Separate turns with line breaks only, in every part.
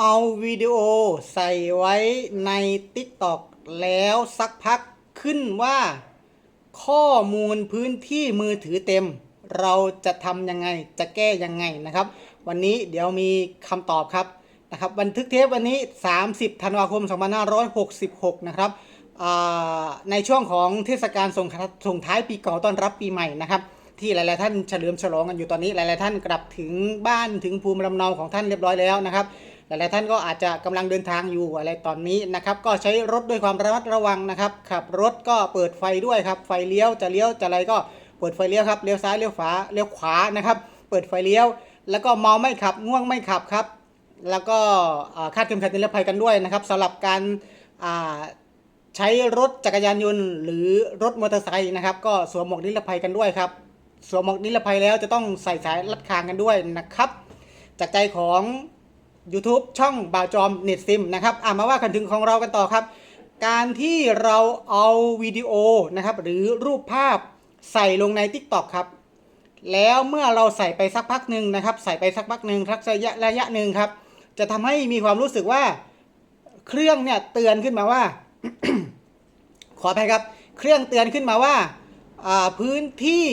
เอาวิดีโอใส่ไว้ใน TikTok แล้วสักพักขึ้นว่า ข้อมูลพื้นที่มือถือเต็ม เราจะทำยังไงจะแก้ยังไงนะครับ วันนี้เดี๋ยวมีคำตอบครับนะครับ บันทึกเทปวันนี้ 30 ธันวาคม 2566 นะครับในช่วงของเทศกาลส่งส่งท้ายปีเก่าต้อนรับปีใหม่นะครับที่หลาย ๆ ท่านเฉลิมฉลองกันอยู่ตอนนี้หลาย ๆ ท่านกลับถึงบ้านถึงภูมิลำเนาของท่านเรียบร้อยแล้วนะครับ ลายๆท่านก็อาจจะกำลังเดินทางอยู่อะไรตอนนี้นะครับ ก็ใช้รถด้วยความระมัดระวังนะครับขับรถก็เปิดไฟด้วยครับ ไฟเลี้ยวจะเลี้ยวจะอะไรก็เปิดไฟเลี้ยวครับเลี้ยวซ้ายเลี้ยวขวาเลี้ยวขวานะครับ เปิดไฟเลี้ยว แล้วก็เมาไม่ขับง่วงไม่ขับครับ แล้วก็คาดเข็มขัดนิรภัยกันด้วยนะครับสำหรับการใช้รถจักรยานยนต์ หรือรถมอเตอร์ไซค์นะครับ ก็สวมหมวกนิรภัยกันด้วยครับสวมหมวกนิรภัยแล้วจะต้องใส่สายรัดคางกันด้วยนะครับ จากใจของ YouTube ช่องบ่าวจอมเน็ตซิมนะครับอ่ามาว่ากันถึงของเรากันต่อครับ การที่เราเอาวิดีโอนะครับหรือรูปภาพใส่ลงใน TikTok ครับ แล้วเมื่อเราใส่ไปสักพักหนึ่งนะครับ ใส่ไปสักพักหนึ่งสักระยะระยะหนึ่งครับ จะทำให้มีความรู้สึกว่าเครื่องเนี่ยเตือนขึ้นมาว่า ขออภัยครับ เครื่องเตือนขึ้นมาว่าอ่าพื้นที่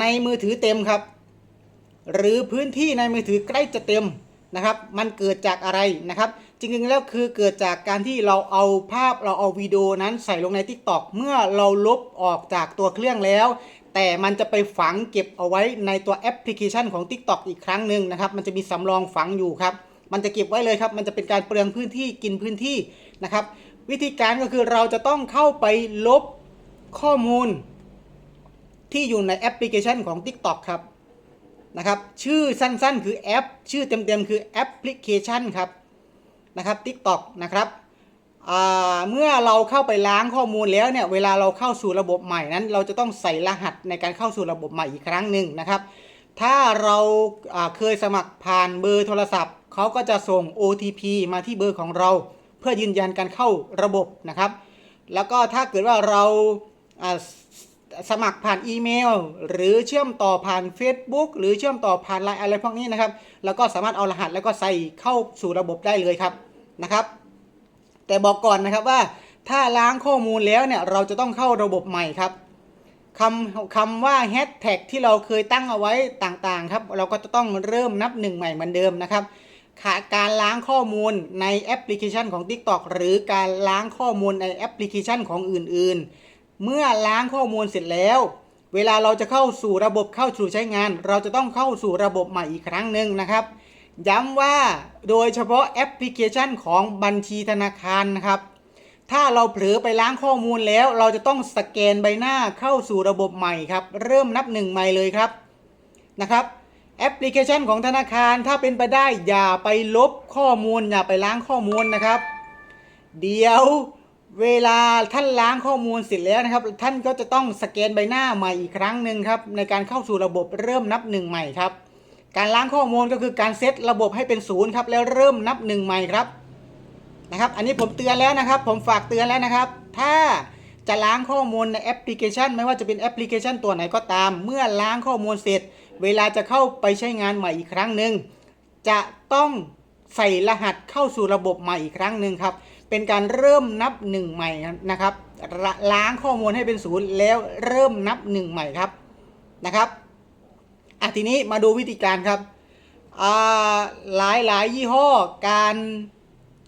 ในมือถือเต็มครับ หรือพื้นที่ในมือถือใกล้จะเต็ม นะครับ มันเกิดจากอะไรนะครับ จริงๆแล้วคือเกิดจากการที่เราเอาภาพเราเอาวิดีโอนั้นใส่ลงใน TikTok เมื่อเราลบออกจากตัวเครื่องแล้ว แต่มันจะไปฝังเก็บเอาไว้ในตัวแอปพลิเคชันของ TikTok อีกครั้งหนึ่งนะครับ มันจะมีสำรองฝังอยู่ครับ มันจะเก็บไว้เลยครับ มันจะเป็นการเปลืองพื้นที่กินพื้นที่นะครับ วิธีการก็คือเราจะต้องเข้าไปลบข้อมูล ที่อยู่ในแอปพลิเคชันของ TikTok ครับ นะครับชื่อสั้นๆ คือแอป ชื่อเต็มๆ คือแอปพลิเคชันครับนะครับ TikTok นะครับเมื่อเราเข้าไปล้างข้อมูลแล้วเนี่ยเวลาเราเข้าสู่ระบบใหม่นั้น เราจะต้องใส่รหัสในการเข้าสู่ระบบใหม่อีกครั้งหนึ่งนะครับ ถ้าเราเคยสมัครผ่านเบอร์โทรศัพท์เขาก็จะส่ง OTP มาที่เบอร์ของเรา เพื่อยืนยันการเข้าระบบนะครับ แล้วก็ถ้าเกิดว่าเรา สมัครผ่านอีเมล หรือเชื่อมต่อผ่าน Facebook หรือเชื่อมต่อผ่านไลน์อะไรพวกนี้นะครับ แล้วก็สามารถเอารหัสแล้วก็ใส่เข้าสู่ระบบได้เลยครับนะครับ แต่บอกก่อนนะครับว่าถ้าล้างข้อมูลแล้วเนี่ยเราจะต้องเข้าระบบใหม่ครับคำคำว่าแฮชแท็กที่เราเคยตั้งเอาไว้ต่างๆครับ เราก็จะต้องเริ่มนับหนึ่งใหม่เหมือนเดิมนะครับการล้างข้อมูลในแอปพลิเคชันของ TikTok หรือการล้างข้อมูลในแอปพลิเคชันของอื่นๆ เมื่อล้างข้อมูลเสร็จแล้ว เวลาเราจะเข้าสู่ระบบเข้าสู่ใช้งาน เราจะต้องเข้าสู่ระบบใหม่อีกครั้งหนึ่งนะครับ ย้ำว่าโดยเฉพาะแอปพลิเคชันของบัญชีธนาคารนะครับ ถ้าเราเผลอไปล้างข้อมูลแล้ว เราจะต้องสแกนใบหน้าเข้าสู่ระบบใหม่ครับ เริ่มนับหนึ่งใหม่เลยครับนะครับแอปพลิเคชันของธนาคารถ้าเป็นไปได้อย่าไปลบข้อมูลอย่าไปล้างข้อมูลนะครับ เดี๋ยว เวลาท่านล้างข้อมูลเสร็จแล้วนะครับ ท่านก็จะต้องสแกนใบหน้าใหม่อีกครั้งหนึ่งครับในการเข้าสู่ระบบเริ่มนับหนึ่งใหม่ครับ การล้างข้อมูลก็คือการเซตระบบให้เป็นศูนย์ครับแล้วเริ่มนับหนึ่งใหม่ครับนะครับ อันนี้ผมเตือนแล้วนะครับ ผมฝากเตือนแล้วนะครับ ถ้าจะล้างข้อมูลในแอปพลิเคชัน ไม่ว่าจะเป็นแอปพลิเคชันตัวไหนก็ตาม เมื่อล้างข้อมูลเสร็จ เวลาจะเข้าไปใช้งานใหม่อีกครั้งหนึ่งจะต้องใส่รหัสเข้าสู่ระบบใหม่อีกครั้งหนึ่งครับ เป็นการเริ่มนับหนึ่งใหม่นะครับ ล้างข้อมูลให้เป็นศูนย์แล้วเริ่มนับหนึ่งใหม่ครับนะครับอะทีนี้มาดูวิธีการครับอ่าหลายหลายยี่ห้อการ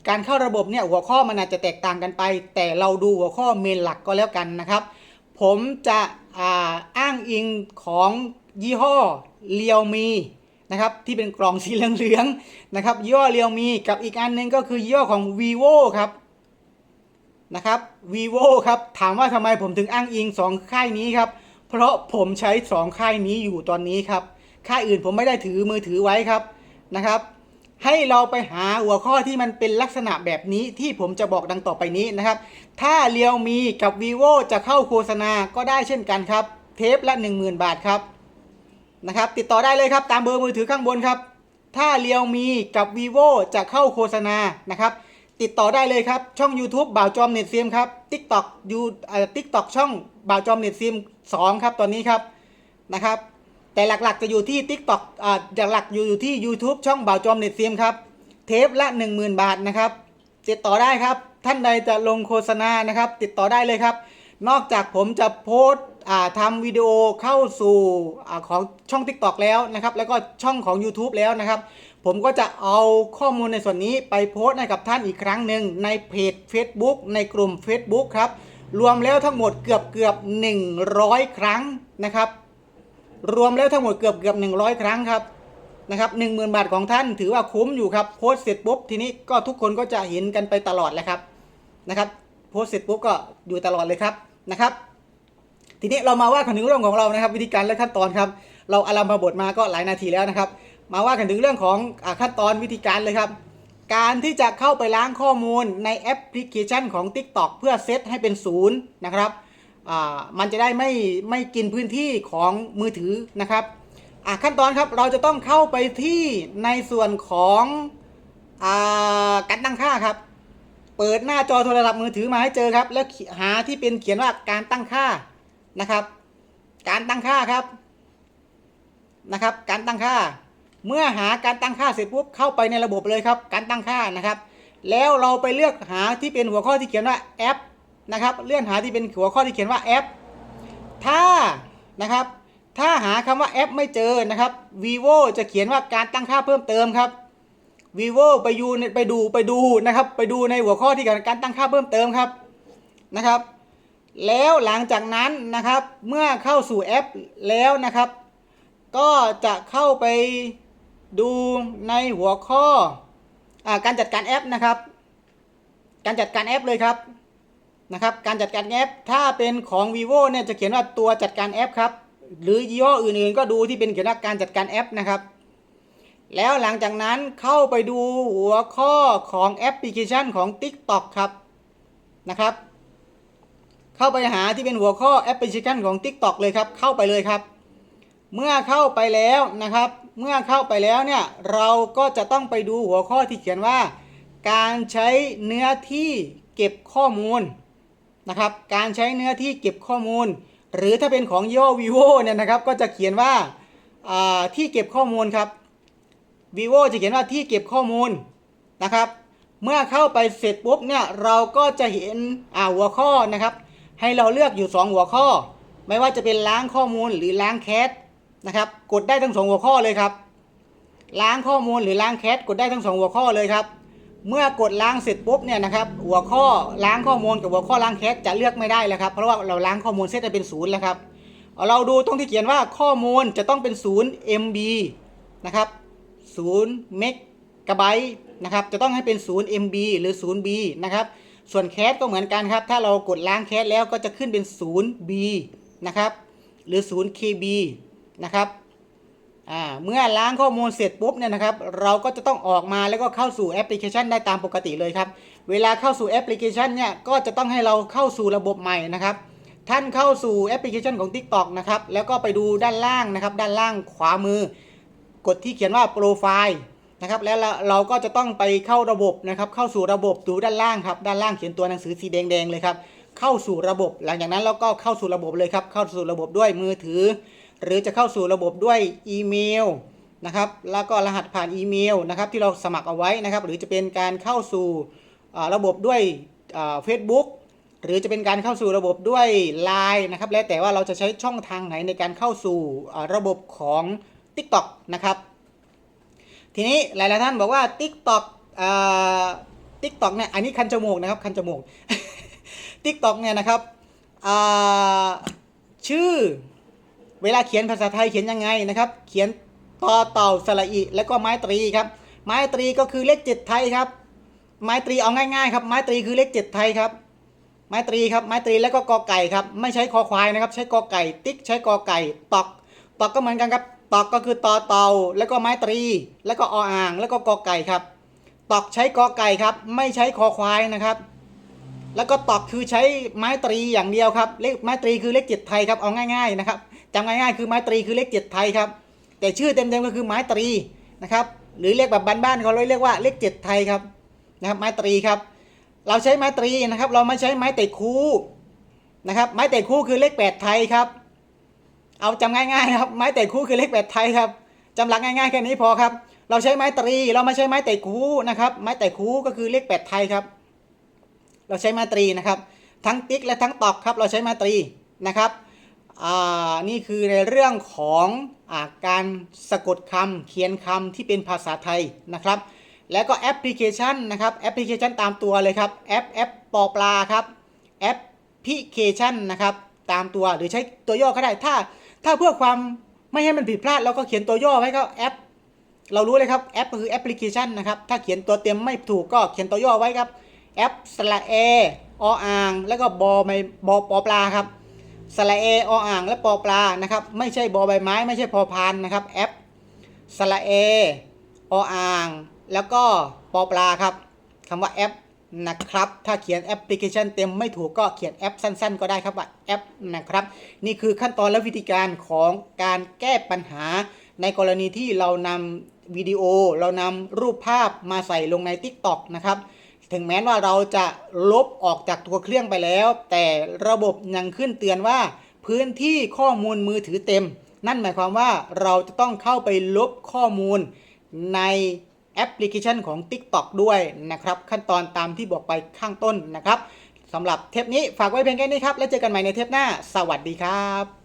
การเข้าระบบเนี่ยหัวข้อมันอาจจะแตกต่างกันไป แต่เราดูหัวข้อเมนหลักก็แล้วกันนะครับ ผมจะอ่าอ้างอิงของยี่ห้อเลียวมี นะครับที่เป็นกล่องสีเหลืองๆนะครับย่อเลียวมีกับอีกอันหนึงก็คือย่อของ vivo ครับนะครับ vivo ครับถามว่าทำไมผมถึงอ้างอิงสองค่ายนี้ครับเพราะผมใช้สองค่ายนี้อยู่ตอนนี้ครับค่ายอื่นผมไม่ได้ถือมือถือไว้ครับนะครับ ให้เราไปหาหัวข้อที่มันเป็นลักษณะแบบนี้ที่ผมจะบอกดังต่อไปนี้นะครับ ถ้าเรียวมีกับ vivo จะเข้าโฆษณาก็ได้เช่นกันครับ เทปละ 10,000 บาทครับ นะครับ ติดต่อได้เลยครับตามเบอร์มือถือข้างบนครับ ถ้าเรียวมีกับ vivo จะเข้าโฆษณานะครับติดต่อได้เลยครับ ช่อง YouTube บ่าวจอมเน็ตซีมครับ TikTok ยูเอ่อ TikTok ช่องบ่าวจอมเน็ตเซียม2ครับตอนนี้ครับนะครับ แต่หลักๆจะอยู่ที่ TikTok อ่าหลักๆอยู่อยู่ที่ YouTube ช่องบ่าวจอมเน็ตซีมครับ เทปละ 10,000 บาทนะครับ ติดต่อได้ครับ ท่านใดจะลงโฆษณานะครับ ติดต่อได้เลยครับ นอกจากผมจะโพสต์ ทำวิดีโอเข้าสู่อของช่อง TikTok แล้วนะครับ แล้วก็ช่องของ YouTube แล้วนะครับ ผมก็จะเอาข้อมูลในส่วนนี้ไปโพสต์ให้กับท่านอีกครั้งหนึ่งในเพจ Facebook ในกลุ่ม Facebook ครับ รวมแล้วทั้งหมดเกือบเกือบ100 ครั้งนะครับ รวมแล้วทั้งหมดเกือบเกือบ100 ครั้งครับนะครับหนึ่งหมื่นบาทของท่านถือว่าคุ้มอยู่ครับโพสเสร็จปุ๊บทีนี้ก็ทุกคนก็จะเห็นกันไปตลอดแหละครับนะครับโพสเสร็จปุ๊บก็อยู่ตลอดเลยครับนะครับ ทีนี้เรามาว่ากันถึงเรื่องของเรานะครับวิธีการและขั้นตอนครับ เราอารัมพบทมาก็หลายนาทีแล้วนะครับ มาว่ากันถึงเรื่องของอขั้นตอนวิธีการเลยครับ การที่จะเข้าไปล้างข้อมูลในแอปพลิเคชันของ TikTok เพื่อเซตให้เป็นศูนย์นะครับมันจะได้ไม่ไม่กินพื้นที่ของมือถือนะครับขั้นตอนครับเราจะต้องเข้าไปที่ในส่วนของอการตั้งค่าครับ เปิดหน้าจอโทรศัพท์มือถือมาให้เจอครับ แล้วหาที่เป็นเขียนว่าการตั้งค่า นะครับ การตั้งค่าครับนะครับ การตั้งค่า เมื่อหาการตั้งค่าเสร็จปุ๊บเข้าไปในระบบเลยครับ การตั้งค่านะครับ แล้วเราไปเลือกหาที่เป็นหัวข้อที่เขียนว่าแอปนะครับ เลื่อนหาที่เป็นหัวข้อที่เขียนว่าแอป ถ้านะครับ ถ้าหาคำว่าแอปไม่เจอนะครับ vivo จะเขียนว่าการตั้งค่าเพิ่มเติมครับ vivo ไปยูไปดูไปดูนะครับ ไปดูในหัวข้อที่เกี่ยวกับการตั้งค่าเพิ่มเติมครับนะครับ แล้วหลังจากนั้นนะครับเมื่อเข้าสู่แอปแล้วนะครับ ก็จะเข้าไปดูในหัวข้ออการจัดการแอปนะครับ การจัดการแอปเลยครับนะครับ การจัดการแอปถ้าเป็นของ vivo เนี่ยจะเขียนว่าตัวจัดการแอปครับหรือยี่ห้ออื่นๆก็ดูที่เป็นเขียนว่าการจัดการแอปนะครับ แล้วหลังจากนั้นเข้าไปดูหัวข้อของแอปพลิเคชันของ TikTok ครับนะครับ เข้าไปหาที่เป็นหัวข้อแอปพลิเคชันของ TikTok เลยครับ เข้าไปเลยครับ เมื่อเข้าไปแล้วนะครับ เมื่อเข้าไปแล้วเนี่ยเราก็จะต้องไปดูหัวข้อที่เขียนว่า การใช้เนื้อที่เก็บข้อมูลนะครับ การใช้เนื้อที่เก็บข้อมูล หรือถ้าเป็นของยี่ห้อ vivo เนี่ยนะครับก็จะเขียนว่าาที่เก็บข้อมูลครับ vivo จะเขียนว่าที่เก็บข้อมูลนะครับ เมื่อเข้าไปเสร็จปุ๊บเนี่ยเราก็จะเห็นหัวข้อนะครับ ให้เราเลือกอยู่ 2 หัวข้อ ไม่ว่าจะเป็นล้างข้อมูลหรือล้างแคชนะครับ กดได้ทั้งสองหัวข้อเลยครับ ล้างข้อมูลหรือล้างแคชกดได้ทั้งสองหัวข้อเลยครับ เมื่อกดล้างเสร็จปุ๊บเนี่ยนะครับ หัวข้อล้างข้อมูลกับหัวข้อล้างแคชจะเลือกไม่ได้แล้วครับ เพราะว่าเราล้างข้อมูลเซตให้เป็นศูนย์แล้วครับ เราดูตรงที่เขียนว่าข้อมูลจะต้องเป็นศูนย์ MB นะครับศูนย์เมกะไบต์นะครับ จะต้องให้เป็นศูนย์ MB หรือศูนย์ B นะครับ ส่วนแคสก็เหมือนกันครับ ถ้าเรากดล้างแคสแล้วก็จะขึ้นเป็นศูนย์ B นะครับ หรือศูนย์ KB นะครับเมื่อล้างข้อมูลเสร็จปุ๊บเนี่ยนะครับ เราก็จะต้องออกมาแล้วก็เข้าสู่แอปพลิเคชันได้ตามปกติเลยครับ เวลาเข้าสู่แอปพลิเคชันเนี่ยก็จะต้องให้เราเข้าสู่ระบบใหม่นะครับ ท่านเข้าสู่แอปพลิเคชันของ TikTok นะครับ แล้วก็ไปดูด้านล่างนะครับ ด้านล่างขวามือ กดที่เขียนว่าโปรไฟล์ นะครับแล้วเราก็จะต้องไปเข้าระบบนะครับ เข้าสู่ระบบดูด้านล่างครับด้านล่างเขียนตัวหนังสือสีแดงๆเลยครับเข้าสู่ระบบ หลังจากนั้นเราก็เข้าสู่ระบบเลยครับ เข้าสู่ระบบด้วยมือถือ หรือจะเข้าสู่ระบบด้วยอีเมลนะครับ แล้วก็รหัสผ่านอีเมลนะครับ ที่เราสมัครเอาไว้นะครับ หรือจะเป็นการเข้าสู่ระบบด้วยเฟซบุ๊กหรือจะเป็นการเข้าสู่ระบบด้วย Line นะครับ แล้วแต่ว่าเราจะใช้ช่องทางไหนในการเข้าสู่ระบบของ TikTok นะครับ ทีนี้หลายๆท่านบอกว่า TikTok อ่า TikTok เนี่ยอันนี้คันจมูกนะครับคันจมูก TikTok เนี่ยนะครับชื่อเวลาเขียนภาษาไทยเขียนยังไงนะครับ เขียนต่อเต่าสระอิแล้วก็ไม้ตรีครับ ไม้ตรีก็คือเลขเจ็ดไทยครับ ไม้ตรีเอาง่ายๆครับ ไม้ตรีคือเลขเจ็ดไทยครับ ไม้ตรีครับ ไม้ตรีแล้วก็กอไก่ครับ ไม่ใช้คอควายนะครับ ใช้กอไก่ ติ๊กใช้กอไก่ ตอก ตอกก็เหมือนกันครับ ตอกก็คือตอเตาแล้วก็ไม้ตรี แล้วก็ออ่าง แล้วก็กอไก่ครับ ตอกใช้กอไก่ครับ ไม่ใช้คอควายนะครับ แล้วก็ตอกคือใช้ไม้ตรีอย่างเดียวครับ เลขไม้ตรีคือเลขเจ็ดไทยครับ เอาง่ายๆนะครับจำง่ายๆคือไม้ตรีคือเลขเจ็ดไทยครับ แต่ชื่อเต็มๆก็คือไม้ตรีนะครับ หรือเรียกแบบบ้านๆเขาเลยเรียกว่าเลขเจ็ดไทยครับนะครับ ไม้ตรีครับ เราใช้ไม้ตรีนะครับ เราไม่ใช้ไม้เตะคู่นะครับ ไม้เตะคู่คือเลขแปดไทยครับ เอาจำง่ายๆครับไม้เตะคู่คือเลขแปดไทยครับจำหลักง่ายๆแค่นี้พอครับ เราใช้ไม้ตรีเราไม่ใช้ไม้ไต่คู่นะครับไม้ไต่คู่ก็คือเลขแปดไทยครับ เราใช้ไม้ตรีนะครับ ทั้งติ๊กและทั้งตอกครับ เราใช้ไม้ตรีนะครับอ่านี่คือในเรื่องของอาการสะกดคำเขียนคำที่เป็นภาษาไทยนะครับ แล้วก็แอปพลิเคชันนะครับแอปพลิเคชันตามตัวเลยครับแอปแอปปอปลาครับแอปพลิเคชันนะครับตามตัวหรือใช้ตัวย่อก็ได้ถ้า ถ้าเพื่อความไม่ให้มันผิดพลาดเราก็เขียนตัวย่อไว้ก็แอป เรารู้เลยครับแอปก็คือแอปพลิเคชันนะครับ ถ้าเขียนตัวเต็มไม่ถูกก็เขียนตัวย่อไว้ครับแอปสละเอออ่าง แล้วก็บอไม่บอปอปลาครับสละเอออ่าง และปอปลานะครับ ไม่ใช่บอใบไม้ ไม่ใช่พอพานนะครับแอปสละเอออ่าง แล้วก็ปอปลาครับคำว่าแอป นะครับ ถ้าเขียนแอปพลิเคชันเต็มไม่ถูกก็เขียนแอปสั้น ๆ ก็ได้ครับว่าแอปนะครับ นี่คือขั้นตอนและวิธีการของการแก้ปัญหา ในกรณีที่เรานำวิดีโอ เรานำรูปภาพมาใส่ลงใน TikTok นะครับถึงแม้ว่าเราจะลบออกจากตัวเครื่องไปแล้ว แต่ระบบยังขึ้นเตือนว่า พื้นที่ข้อมูลมือถือเต็ม นั่นหมายความว่าเราจะต้องเข้าไปลบข้อมูลใน แอปพลิเคชันของ TikTok ด้วยนะครับ ขั้นตอนตามที่บอกไปข้างต้นนะครับสำหรับเทปนี้ฝากไว้เพียงแค่นี้ครับ แล้วเจอกันใหม่ในเทปหน้า สวัสดีครับ